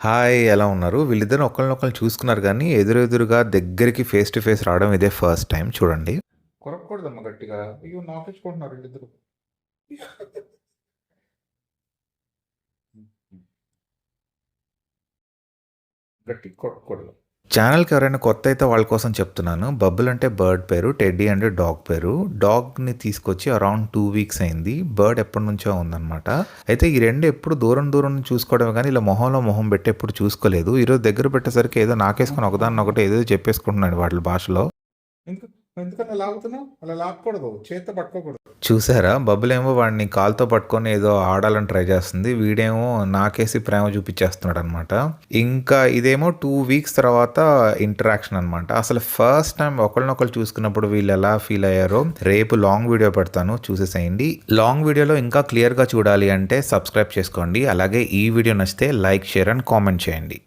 Hi ఎలా ఉన్నారు? వీళ్ళిద్దరు ఒకరినొకరు చూసుకున్నారు కానీ ఎదురెదురుగా దగ్గరికి ఫేస్ టు ఫేస్ రావడం ఇదే ఫస్ట్ టైం చూడండి. కొరకూడదమ్మా గట్టిగా. అయ్యో నాకేసుకుంటున్నారు వీళ్ళిద్దరు. గట్టి కొరకూడదు ఛానల్కి ఎవరైనా కొత్త అయితే వాళ్ళ కోసం చెప్తున్నాను. బబ్బుల్ అంటే బర్డ్ పేరు టెడ్డీ అంటే డాగ్ పేరు. డాగ్ని తీసుకొచ్చి అరౌండ్ టూ వీక్స్ అయింది. బర్డ్ ఎప్పటి నుంచో ఉందన్నమాట. అయితే ఈ రెండు ఎప్పుడు దూరం దూరం చూసుకోవడమే కానీ ఇలా మొహంలో మొహం పెట్టి ఎప్పుడు చూసుకోలేదు. ఈరోజు దగ్గర పెట్టేసరికి ఏదో నాకేసుకొని ఒకదాన్ని ఒకటి ఏదో చెప్పేసుకుంటున్నాడు వాళ్ళ భాషలో. ఎందుకు? ఎందుకన్నా లాగుతున్నావు? అలా లాక్కూడదు చేత పట్టుకోకూడదు. చూసారా? బబ్బులేమో వాడిని కాల్తో పట్టుకొని ఏదో ఆడాలని ట్రై చేస్తుంది. వీడేమో నాకేసి ప్రేమ చూపించేస్తున్నాడు అనమాట ఇంకా ఇదేమో టూ వీక్స్ తర్వాత ఇంటరాక్షన్ అనమాట. అసలు ఫస్ట్ టైం ఒకళ్ళనొకళ్ళు చూసుకున్నప్పుడు వీళ్ళు ఎలా ఫీల్ అయ్యారో రేపు లాంగ్ వీడియో పెడతాను. చూసేసేయండి. లాంగ్ వీడియోలో ఇంకా క్లియర్గా చూడాలి అంటే సబ్స్క్రైబ్ చేసుకోండి. అలాగే ఈ వీడియో నచ్చితే లైక్ షేర్ అండ్ కామెంట్ చేయండి.